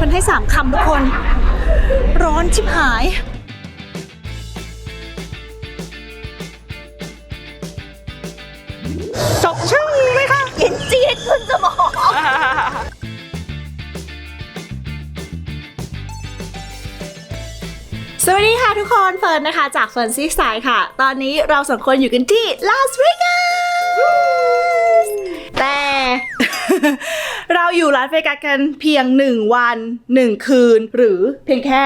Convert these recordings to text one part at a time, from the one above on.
คนให้สามคำทุกคน ร้อนชิบหาย จบชื่อเลยค่ะ เย็นเจี๊ยดขึ้นสมองสวัสดีค่ะทุกคนเฟิร์นนะคะ จากเฟิร์นซีสายค่ะ ตอนนี้เราสองคนอยู่กันที่ลาสเวกัสแต่ เราอยู่ลาสเวกัสกันเพียง 1 วัน 1 คืน หรือเพียงแค่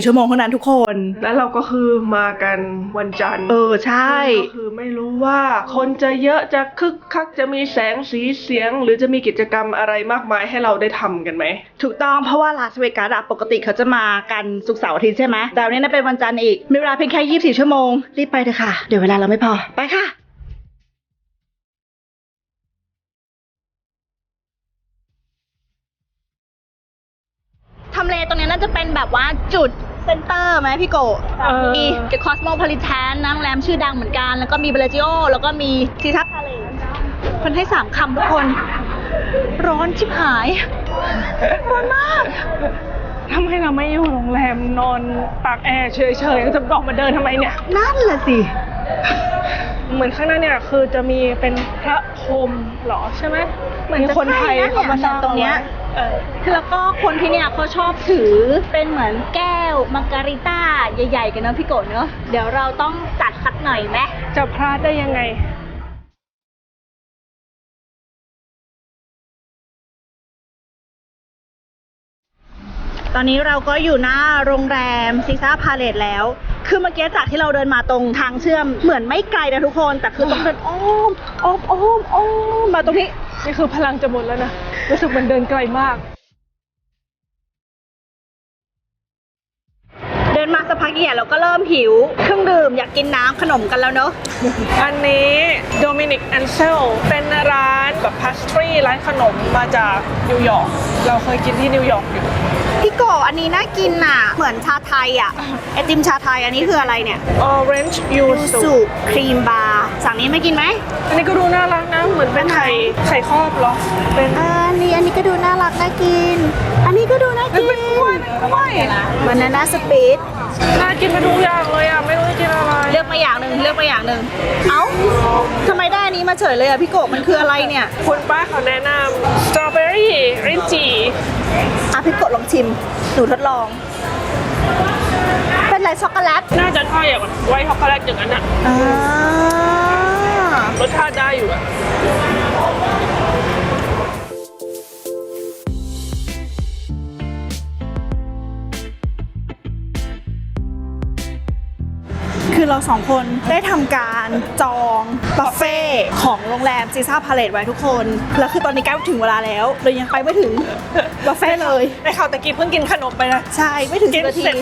24 ชั่วโมงเท่านั้นทุกคน แล้วเราก็คือมากันวันจันทร์เออใช่ ก็คือไม่รู้ว่าคนจะเยอะจะคึกคักจะมีแสงสีเสียง หรือจะมีกิจกรรมอะไรมากมายให้เราได้ทำกันไหม ถูกต้องเพราะว่าลาสเวกัสอะปกติเขาจะมากันศุกร์เสาร์อาทิตย์ใช่ไหมแต่วันนี้นะเป็นวันจันทร์อีกมีเวลาเพียงแค่ 24 ชั่วโมงรีบไปเถอะค่ะ เดี๋ยวเวลาเราไม่พอไปค่ะ จะเป็นแบบว่าจุดเซ็นเตอร์ไหมพี่โกะเออ มีเกคอสโมพ o ลิแทนนะโรงแรมชื่อดังเหมือนกัน แล้วก็มีเบลจิโอ แล้วก็มีซีทัสทะเลคนให้สามคำทุกคน ร้อนชิบหาย ร้อนมาก ทำไมเราไม่อยู่โรงแรมนอนตากแอร์เฉยๆจะออกมาเดินทำไมเนี่ย นั่นแหละสิ เหมือนข้างหน้าเนี่ยคือจะมีเป็นพระพรหมเหรอใช่ไหมเหมือนคนไทยเขามาสร้างตรงเนี้ยเออ แล้วก็คนที่เนี่ยเขาชอบถือเป็นเหมือนแก้วมาการิต้าใหญ่ๆ กันเนอะพี่โกะเนอะเดี๋ยวเราต้องจัดสักหน่อยไหมจะพลาดได้ยังไง ตอนนี้เราก็อยู่หน้าโรงแรมซีซ่าพาเลตแล้ว คือเมื่อกี้จากที่เราเดินมาตรงทางเชื่อมเหมือนไม่ไกลนะทุกคน แต่คือต้องเดินอ้อมอ้อมอ้อมอ้อมมาตรงนี้ นี่คือพลังจะหมดแล้วนะ รู้สึกมันเดินไกลมาก เดินมาสักพักใหญ่เราก็เริ่มหิว เครื่องดื่มอยากกินน้ำขนมกันแล้วเนอะ อันนี้โดมินิกแอนเซลเป็นร้านแบบพาสตรีร้านขนมมาจากนิวยอร์กเราเคยกินที่นิวยอร์กอยู่ พี่โกะอันนี้น่ากินอะ เหมือนชาไทยอะไอติมชาไทยอันนี้คืออะไรเนี่ย Orange ยู Yuzu สุครีมบาร์สั่งนี้ไม่กินไหม อันนี้ก็ดูน่ารักนะ เหมือนเป็นไข่อันไหนไข่ครอบเหรอ เป็นอันนี้อันนี้ก็ดูน่ารักน่ากิน อันนี้ก็ดูน่ากินเป็นกล้วยเป็นกล้วยบานาน่าสปีดน่ากินไปทุกอย่างเลยอะ ไม่รู้จะกินอะไรเลือกมาอย่างหนึ่งเลือกมาอย่างหนึ่งเอ้าทำไมได้อันนี้มาเฉยเลยอะพี่โกะมันคืออะไรเนี่ย คุณป้าเขาแนะนำสตรอเบอรี่รินจี อะพี่โกะลองชิม หนูทดลอง เป็นอะไรช็อกโกแลตน่าจะใช่อะแบบไวท์ช็อกโกแลตอย่างนั้นอะ อ่า คือเราสองคนได้ทำการจองบัฟเฟ่ของโรงแรมซีซ่าพาเลตไว้ทุกคน แล้วคือตอนนี้ใกล้ถึงเวลาแล้วเรายังไปไม่ถึงบัฟเฟ่เลยในข่าวตะกี้เพิ่งกินขนมไปนะ ใช่ไม่ถึงกิสินบนาทีเสร็จ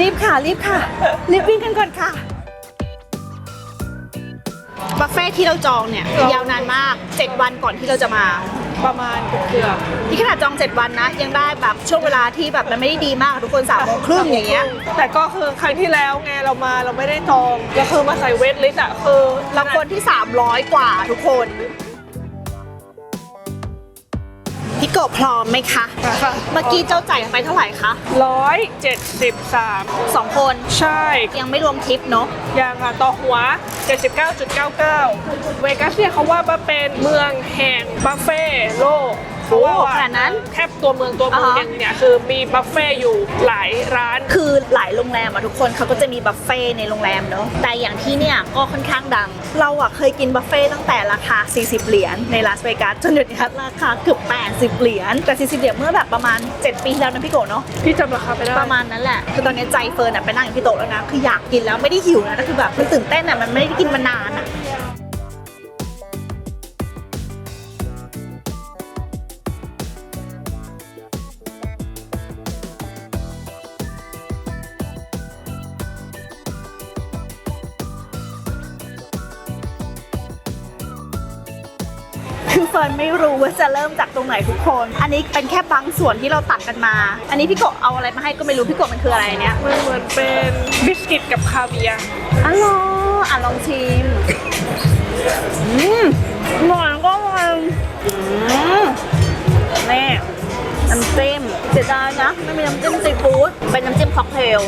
รีบค่ะรีบค่ะรีบวิ่งกันก่อนค่ะบัฟเฟ่ที่เราจองเนี่ยยาวนานมาก 7 วันก่อนที่เราจะมา ประมาณเกือบที่ขนาดจอง 7 วันนะ ยังได้แบบช่วงเวลาที่แบบมันไม่ได้ดีมากทุกคนสามโมงครึ่งอย่างเงี้ยแต่ก็คือครั้งที่แล้วไงเรามาเราไม่ได้จองก็คือมาใส่เวทลิสต์อะคือเราคนที่ 300 กว่าทุกคนพี่โกะพร้อมไหมคะ เมื่อกี้เจ้าจ่ายไปเท่าไหร่คะร้อยเจ็ดสิบสามสองคน ใช่ ยังไม่รวมทิปเนาะ ยังอะต่อหัว 79.99 เวกัสเนี่ยเขาว่าว่าเป็นเมืองแห่งบัฟเฟ่โลก เพราะว่าโอ้ขนาดนั้น แทบตัวเมืองตัวเมืองอ่าฮะอย่างเนี่ยคือมีบัฟเฟ่อยู่หลายร้าน คือหลายโรงแรมอะทุกคนเขาก็จะมีบัฟเฟ่ต์ในโรงแรมเนาะแต่อย่างที่เนี่ยก็ค่อนข้างดัง เราอะเคยกินบัฟเฟ่ต์ตั้งแต่ราคา 40 เหรียญในลาสเวกัสจนเดี๋ยวนี้ราคาเกือบ 80 เหรียญแต่ 40 เหรียญเมื่อแบบประมาณ 7 ปีที่แล้วนะพี่โกะเนาะพี่จำราคาไปได้ประมาณนั้นแหละคือตอนนี้ใจเฟิร์นอะไปนั่งอยู่ที่โต๊ะแล้วนะคืออยากกินแล้วไม่ได้หิวนะแต่คือแบบมันตื่นเต้นอะมันไม่ได้กินมานาน ไม่รู้ว่าจะเริ่มจากตรงไหนทุกคน อันนี้เป็นแค่บางส่วนที่เราตัดกันมา อันนี้พี่โกะเอาอะไรมาให้ก็ไม่รู้พี่โกะมันคืออะไรเนี่ยมันเหมือนเป็นบิสกิตกับคาเวียร์อ๋อเหรออะลองชิมอืมอร่อยก็อร่อยอืมแน่น้ำจิ้มเสียใจไม่มีน้ำจิ้มซีฟู้ดเป็นน้ำจิ้มค็อกเทล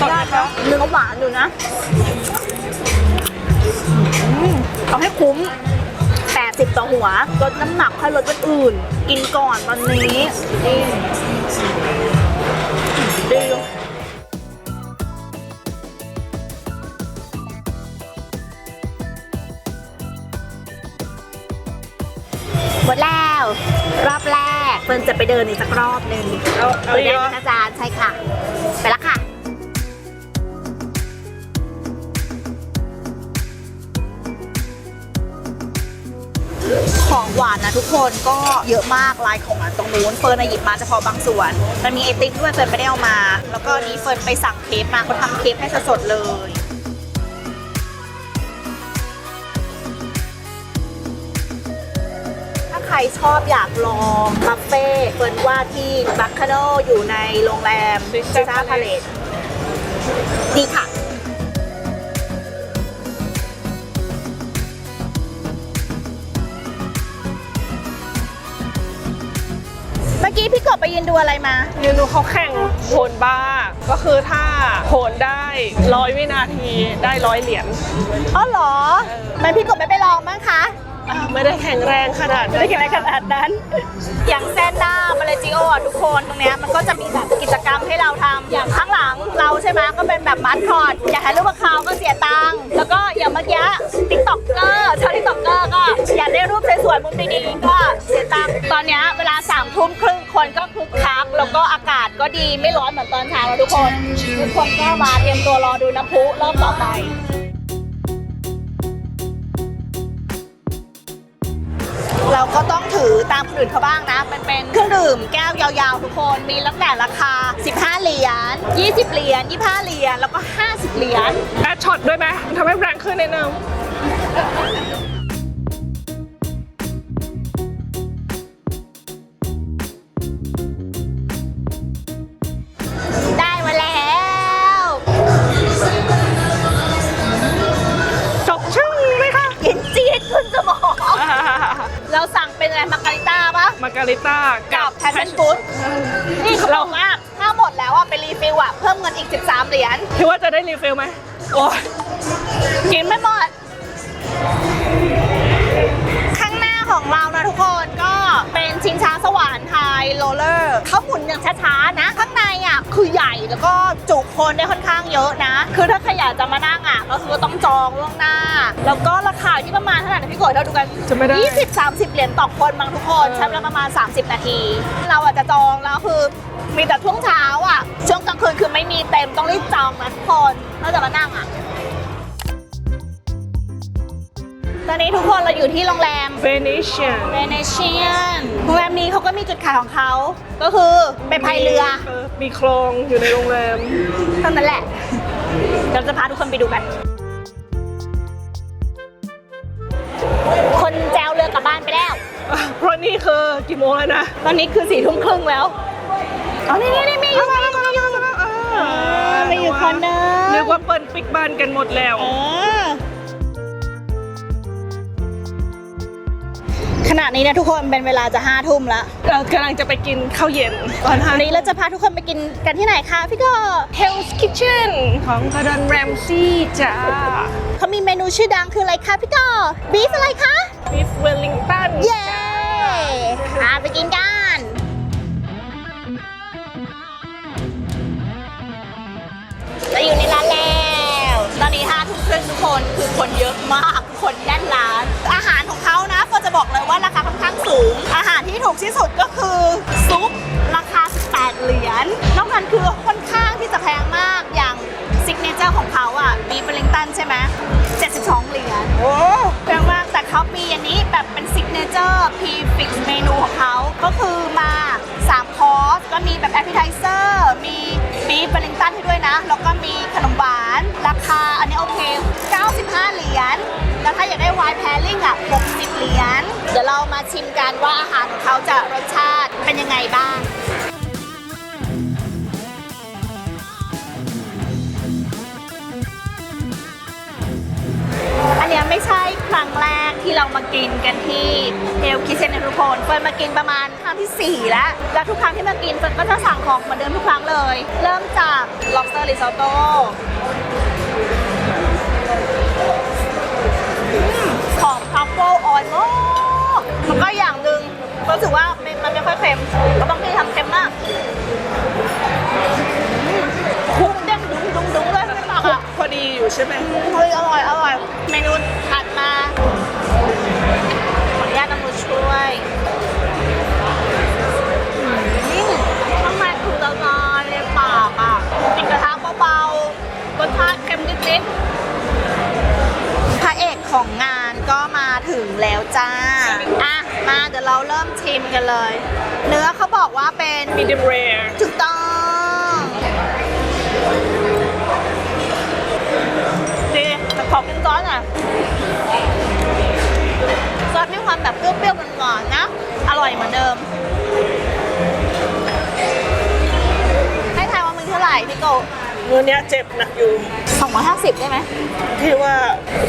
สดไหมคะเนื้อหวานอยู่นะอืม เอาให้คุ้ม 80 ต่อหัว ลดน้ำหนักให้ลดวันอื่น กินก่อนตอนนี้ดีดีหมดแล้ว รอบแรกเฟิร์นจะไปเดินอีกสักรอบหนึ่งเอาเอาเปิดเยได้อะไหมคะอาจารย์ใช่ค่ะไปละค่ะ หวานนะทุกคนก็เยอะมากลายของหวานตรงนู้นเฟิร์นหยิบมาเฉพาะบางส่วน มันมีไอติมด้วยเฟิร์นไม่ได้เอามา แล้วก็นี้เฟิร์นไปสั่งเค้กมาเขาทำเค้กให้สดๆเลยถ้าใครชอบอยากลองบุฟเฟ่เฟิร์นว่าที่บัคคาโนอยู่ในโรงแรม Crystal ซิซ่าพาเลตดีค่ะ มื่อกี้พี่กบไปยืนดูอะไรมายืนดูเขาแข่งโหนบ้าร์ก็คือถ้าโหนได้ร้อยวินาทีได้ร้อยเหรียญ อ๋อเหรอ มันพี่กบไม่ไปลองมั้งคะอะ ไม่ได้แข็งแรงขนาดไม่ได้เก็บไว้ขนาดนั้น อย่างแซนด้ามาเลจิโออะทุกคนตรงเนี้ยมันก็จะมีแบบกิจกรรมให้เราทำอย่างข้างหลังเราใช่ไหมก็เป็นแบบมาร์คอร์ดอยากถ่ายรูปกับเขาก็เสียตังค์แล้วก็อย่างเมื่อกี้ติ๊กต็อกเกอร์ชาวติ๊กต็อกเกอร์ก็อยากได้รูปสวยๆมุมดีๆก็เสียตังค์ตอนเนี้ยเวลาสามทุ่มครึ่งคนก็คึกคักแล้วก็อากาศก็ดีไม่ร้อนเหมือนตอนเช้าแล้วทุกคนทุกคนก็มาเตรียมตัวรอดูน้ำพุรอบต่อไป เราก็ต้องถือตามคนอื่นเขาบ้างนะ มันเป็นเครื่องดื่มแก้วยาวๆ ทุกคน มีตั้งแต่ราคา 15 เหรียญ 20 เหรียญ 25 เหรียญ แล้วก็ 50 เหรียญ แอดช็อตด้วยไหมทำให้แรงขึ้นนิดนึง มาการิต้ากักับบแพชชั่นฟู้ดนี่เขาบอกว่าถ้าหมดแล้วอะไปรีฟิลอะ เพิ่มเงินอีก 13 เหรียญคิดว่าจะได้รีฟิลไหมโอ้ยกินไม่หมด ข้างหน้าของเรานะทุกคนก็เป็นชิงช้าสวรรค์ไฮโรลเลอร์เขาหมุนอย่างช้าๆนะข้างในอะ คือใหญ่แล้วก็จุคนได้ค่อนข้างเยอะนะ คือถ้าใครอยากจะมานั่งอะก็คือต้องจองล่วงหน้า แล้วก็ราคาที่ประมาณเท่าไหร่นะพี่โกยเราดูกันจะไม่ได้20 30เหรียญต่อคนบางทุกคนเออใช้เวลาประมาณ 30 นาที เราอาจจะจองแล้วคือมีแต่ช่วงเช้าอะช่วงกลางคืนคือไม่มีเต็มต้องรีบจองนะทุกคนถ้าจะมานั่งอะ ตอนนี้ทุกคนเราอยู่ที่โรงแรมเวนิเชียนเวเนเชียนโรงแรมนี้เขาก็มีจุดขายของเขา ก็คือไปพายเรือมีคลองอยู่ในโรงแรมเท่านั้นแหละ เราจะพาทุกคนไปดูกัน คนแจวเรือกลับบ้านไปแล้ว เพราะนี่คือกี่โมงแล้วนะ ตอนนี้คือสี่ทุ่มครึ่งแล้วอ๋อนี่นี่นี่มีอยู่มาแล้วมาแล้วมาแล้วอ่ามีอยู่คนนึงนึกว่าเปิดปิกบ้านกันหมดแล้ว ขณะนี้นะทุกคนเป็นเวลาจะห้าทุ่มแล้วเรากำลังจะไปกินข้าวเย็นตอนห้าวันนี้เราจะพาทุกคนไปกินกันที่ไหนคะพี่ก็ Hell's Kitchen ของกระดอนแรมซี่จ้าเขามีเมนูชื่อดังคืออะไรคะพี่ก็บีฟอะไรคะ Beef Wellington เย้พาไปกินกันเราอยู่ในร้านแล้ว ตอนนี้ห้าทุ่มครึ่งทุกคนคือคนเยอะมากคนแน่นร้าน อาหารของเขานะก็ จะบอกเลยว่าราคาค่อนข้างสูง อาหารที่ถูกที่สุดก็คือ ซุปราคา 18 เหรียญนอกนั้นคือค่อนข้างที่จะแพงมากอย่างซิกเนเจอร์ของเขาอะบีฟเวลลิงตันใช่ไหม72 เหรียญโอ้แพงมากแต่เขามีอันนี้แบบเป็นซิกเนเจอร์พีฟิกเมนูของเขาก็คือมา 3 คอร์ส ก็มีแบบแอปเปิลไทเซอร์มีบีฟเบลลิงตันให้ด้วยนะ แล้วก็มีขนมหวาน ราคาอันนี้โอเค 95 เหรียญ แล้วถ้าอยากได้ไวน์แพริ่งอะ 60 เหรียญ เดี๋ยวเรามาชิมกันว่าอาหารของเขาจะรสชาติเป็นยังไงบ้างอันเนี้ยไม่ใช่ครั้งแรกที่เรามากินกันที่เฮลคิเซนทุกคนเฟิร์นมากินประมาณครั้งที่ 4 แล้ว แล้วทุกครั้งที่มากินเฟิร์นก็จะสั่งของเหมือนเดิมทุกครั้งเลย เริ่มจาก lobster risotto เฟิลออยล์มากแล้วก็อย่างหนึ่งรู้สึกว่ามันมันไม่ค่อยเค็มก็ต้องที่ทำเค็มมากคุ้งเด้งดุ้งดุ้งดุ้งเลยไม่ปากอะพอดีอยู่ใช่ไหมเฮ้ยอร่อยอร่อยเมนูถัดมาขออนุญาตนำมือช่วยอืมข้างในคือละลายในปากอะกินกระทะเบาๆรสชาติเค็มนิดๆพระเอกของงาน ก็มาถึงแล้วจ้า อะ มาเดี๋ยวเราเริ่มชิมกันเลย เนื้อเขาบอกว่าเป็นมีดิมเรร์ถูกต้องดีแต่ขอกินซอสหน่อยซอสมีความแบบเปรี้ยวๆหวานๆนะ อร่อยเหมือนเดิม ให้ทายว่ามันเท่าไหร่พี่โก มือเนี้ยเจ็บหนักอยู่ 250 ได้ไหม ที่ว่า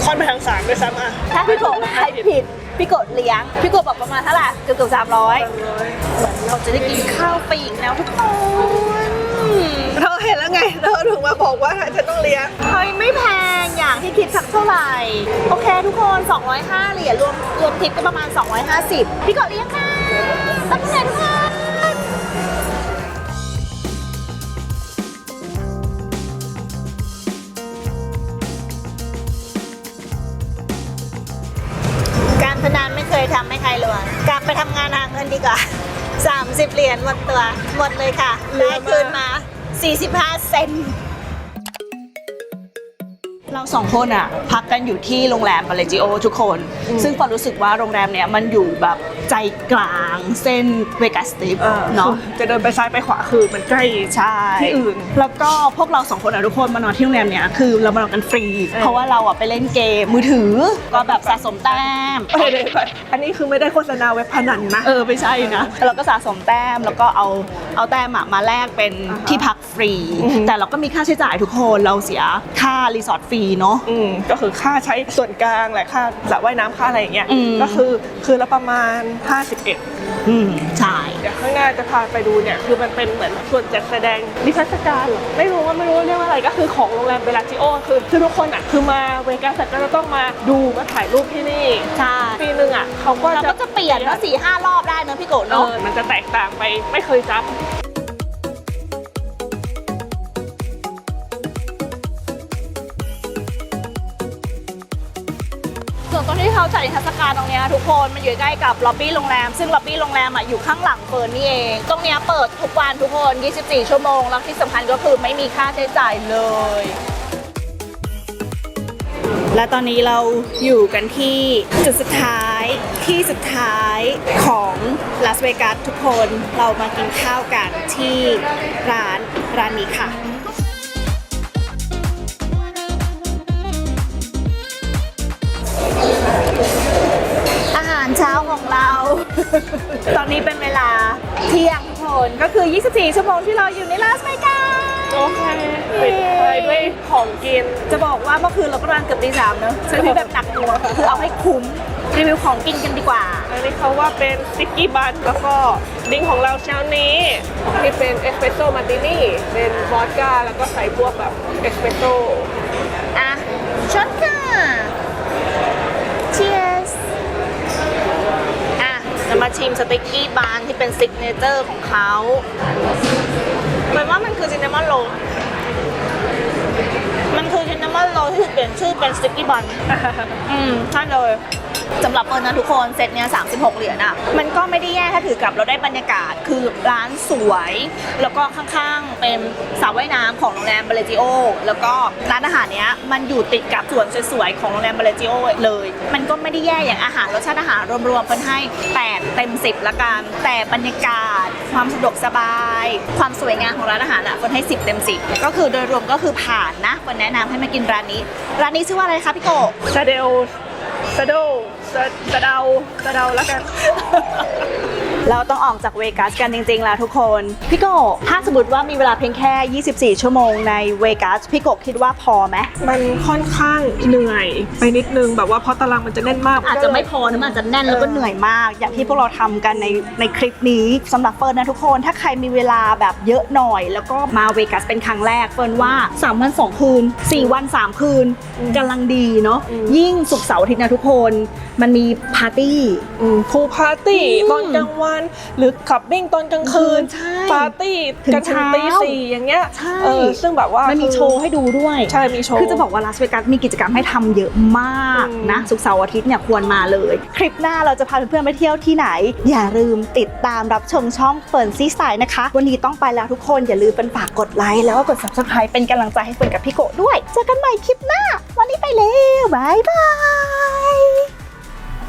ค่อนไปทางสามด้วยซ้ำอะถ้าพี่โกทายผิด พี่โกเลี้ยง พี่โกบอกประมาณเท่าไหร่เกือบเกือบสามร้อยเราจะได้กินข้าวปีกแล้วทุกคนเธอเห็นแล้วไงเธอถึงมาบอกว่าฉันต้องเลี้ยงเฮ้ยไม่แพงอย่างที่คิดสักเท่าไหร่ โอเคทุกคน 205เหรียญรวมรวมทิปก็ประมาณ 250 พี่กดเลี้ยงค่ะตั้งใจทุกคน ทำงานหาเงินดีกว่า 30 เหรียญหมดตัว หมดเลยค่ะเหลืได้อมาคืนมา 45 เซน เราสองคนอะพักกันอยู่ที่โรงแรมบาเลจิโอทุกคน ซึ่งปอนรู้สึกว่าโรงแรมเนี้ยมันอยู่แบบใจกลางเส้นเวกัสติฟเออเนาะจะเดินไปซ้ายไปขวาคือมันใกล้ใช่ที่อื่น แล้วก็พวกเราสองคนอะทุกคนมานอนที่โรงแรมเนี้ยคือเรามานอนกันฟรีเออเพราะว่าเราอะไปเล่นเกมมือถือก็แบบสะสมแต้มเดี๋ยวเดี๋ยวก่อนอันนี้คือไม่ได้โฆษณาเว็บพนันนะเออไม่ใช่นะเราก็สะสมแต้มแล้วก็เอาเอาแต้มอะมาแลกเป็นอ่าฮะที่พักฟรีอือหือแต่เราก็มีค่าใช้จ่ายทุกคนเราเสียค่ารีสอร์ทฟรีเนาะอืมก็คือค่าใช้ส่วนกลางแหละค่าสระว่ายน้ำค่าอะไรอย่างเงี้ยอืม ก็คือคือละประมาณ 51 อืมใช่ เดี๋ยวข้างหน้าจะพาไปดูเนี่ยคือมันเป็นเหมือนส่วนจัดแสดงนิทรรศการเหรอไม่รู้ว่าไม่รู้ว่าเรียกว่าอะไรก็คือของโรงแรมเบลาจิโอคือคือทุกคนอะคือมาเวกัสก็จะต้องมาดูมาถ่ายรูปที่นี่ใช่ ปีหนึ่งอะเขาก็เราจะก็จะเปลี่ยนก็สี่ห้ารอบได้เนอะพี่โกะเอเนาะ อมันจะแตกต่างไปไม่เคยจ ดนิทรรศการตรงนี้ทุกคนมันอยู่ใกล้กับล็อบบี้โรงแรม ซึ่งล็อบบี้โรงแรมอะอยู่ข้างหลังเฟิร์นนี่เอง ตรงนี้เปิดทุกวันทุกคน 24 ชั่วโมง แล้วที่สำคัญก็คือไม่มีค่าใช้จ่ายเลย และตอนนี้เราอยู่กันที่จุดสุดท้ายที่สุดท้ายของลาสเวกัสทุกคนเรามากินข้าวกันที่ร้านร้านนี้ค่ะ ตอนนี้เป็นเวลาเที่ยงทุกคนก็คือ 24 ชั่วโมงที่เราอยู่ในลาสเวกัสำโอเคปิดไปด้วยของกิน จะบอกว่าเมื่อคืนเราก็นอนเกือบตีสามเนอะใช้ชีวิตแบบหนักหน่วงคือเอาให้คุ้มรีวิวของกินกันดีกว่า อันนี้เขาว่าเป็นสติกกี้บันแล้วก็ดิ้งของเราเช้านี้ที่เป็นเอสเปรสโซ่มาร์ตินี่เป็นวอดก้าแล้วก็ใส่พวกแบบเอสเปรสโซ่อะช็อตค่ะ cheers อะจะ มาชิมสเต็กกี้บานที่เป็นซิกเนเจอร์ของเขาหมายว่ามันคือซินนามอนโรลมันคือซินนามอนโรลที่ถูกเปลี่ยนชื่อเป็นสเต็กกี้บันอืมใช่เลย สำหรับเฟิร์นนะทุกคนเซตเนี้ย36 เหรียญอะมันก็ไม่ได้แย่ถ้าถือกลับเราได้บรรยากาศคือร้านสวย แล้วก็ข้างๆเป็นสระว่ายน้ำของโรงแรมบาเลจิโอแล้วก็ร้านอาหารเนี้ยมันอยู่ติดกับสวนสวยๆของโรงแรมบาเลจิโอเลย มันก็ไม่ได้แย่อย่างอาหารรสชาติอาหารรวมๆเฟิร์นให้ 8 เต็ม 10 ละกัน แต่บรรยากาศ ความสะดวกสบาย ความสวยงามของร้านอาหารอะเฟิร์นให้ 10 เต็ม 10 ก็คือโดยรวมก็คือผ่านนะเฟิร์นแนะนำให้มากินร้านนี้ ร้านนี้ชื่อว่าอะไรคะพี่โกซาเดลซาโด จะจะเดาจะเดาแล้วกัน เราต้องออกจากเวกัสกันจริง ๆ แล้วทุกคน พี่โกะถ้าสมมติว่ามีเวลาเพียงแค่ 24 ชั่วโมงในเวกัสพี่โกะคิดว่าพอไหมมันค่อนข้างเหนื่อยไปนิดนึงแบบว่าเพราะตารางมันจะแน่นมากอาจจะไม่พอนะมันอาจจะแน่นแล้วก็เหนื่อยมาก อย่างที่พวกเราทำกันในในคลิปนี้สำหรับเฟิร์นนะทุกคนถ้าใครมีเวลาแบบเยอะหน่อย แล้วก็มาเวกัสเป็นครั้งแรกเฟิร์นว่า3วัน2คืน 4 วัน 3 คืนกำลังดีเนาะยิ่งสุกร์เสาร์อาทิตย์นะทุกคน มันมีปาร์ตี้พูพาร์ตี้อืมตอนกลางวันหรือขับบิ้งตอนกลางคืนใช่ปาร์ตี้ถึงกันถึงเช้าตีสี่อย่างเงี้ยใช่ เออซึ่งแบบว่ามันมีคือโชว์ให้ดูด้วย ใช่มีโชว์ คือจะบอกว่าลาสเวกัสมีกิจกรรมให้ทำเยอะมากอืม นะสุกร์เสาร์อาทิตย์เนี่ยควรมาเลย คลิปหน้าเราจะพาเพื่อนๆไปเที่ยวที่ไหน อย่าลืมติดตามรับชมช่องเฟิร์นซีสายนะคะ วันนี้ต้องไปแล้วทุกคนอย่าลืมเป็นฝากกดไลค์แล้วก็กด subscribe เป็นกำลังใจให้เฟิร์นกับพี่โกะด้วย เจอกันใหม่คลิปหน้า วันนี้ไปแล้วบายบาย